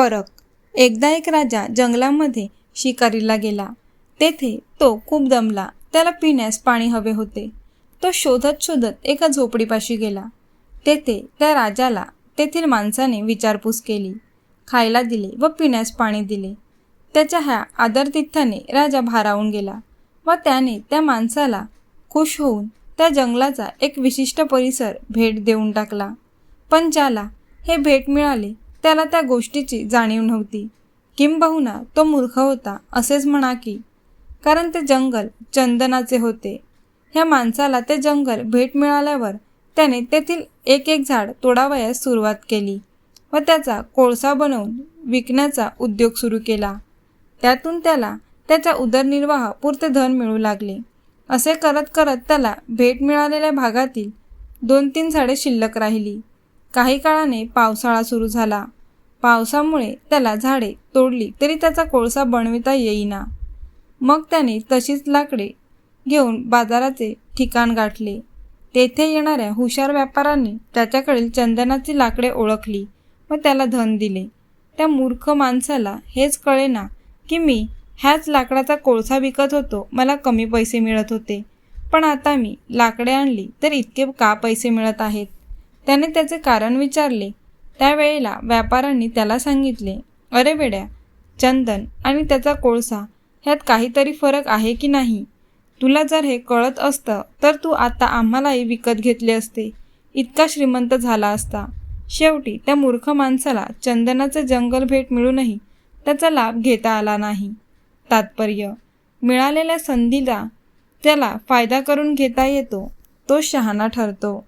फरक एकदा एक राजा जंगलामध्ये शिकारीला गेला. तेथे तो खूप दमला. त्याला पिण्यास पाणी हवे होते. तो शोधत शोधत एका झोपडीपाशी गेला. तेथे त्या राजाला तेथील माणसाने विचारपूस केली. खायला दिले व पिण्यास पाणी दिले. त्याच्या ह्या आदरतिथ्याने राजा भारावून गेला व त्याने त्या माणसाला खुश होऊन त्या जंगलाचा एक विशिष्ट परिसर भेट देऊन टाकला. पण ज्याला हे भेट मिळाले त्याला त्या गोष्टीची जाणीव नव्हती. किंबहुना तो मूर्ख होता असेच म्हणा की कारण ते जंगल चंदनाचे होते. ह्या माणसाला ते जंगल भेट मिळाल्यावर त्याने तेथील एक एक झाड तोडावयास सुरुवात केली व त्याचा कोळसा बनवून विकण्याचा उद्योग सुरू केला. त्यातून त्याला त्याचा उदरनिर्वाह पुरते धन मिळू लागले. असे करत करत त्याला भेट मिळालेल्या भागातील दोन तीन झाडे शिल्लक राहिली. काही काळाने पावसाळा सुरू झाला. पावसामुळे त्याला झाडे तोडली तरी त्याचा कोळसा बनविता येईना. मग त्याने तशीच लाकडे घेऊन बाजाराचे ठिकाण गाठले. तेथे येणाऱ्या हुशार व्यापाऱ्यांनी त्याच्याकडील चंदनाची लाकडे ओळखली व त्याला धन दिले. त्या मूर्ख माणसाला हेच कळेना की मी ह्याच लाकडाचा कोळसा विकत होतो मला कमी पैसे मिळत होते. पण आता मी लाकडे आणली तर इतके का पैसे मिळत आहेत? त्याने त्याचे कारण विचारले. त्यावेळेला व्यापाऱ्यांनी त्याला सांगितले अरे वेड्या चंदन आणि त्याचा कोळसा ह्यात काहीतरी फरक आहे की नाही? तुला जर हे कळत असतं तर तू आता आम्हालाही विकत घेतले असते. इतका श्रीमंत झाला असता. शेवटी त्या मूर्ख माणसाला चंदनाचे जंगल भेट मिळूनही त्याचा लाभ घेता आला नाही. तात्पर्य मिळालेल्या संधीला त्याला फायदा करून घेता येतो तो शहाणा ठरतो.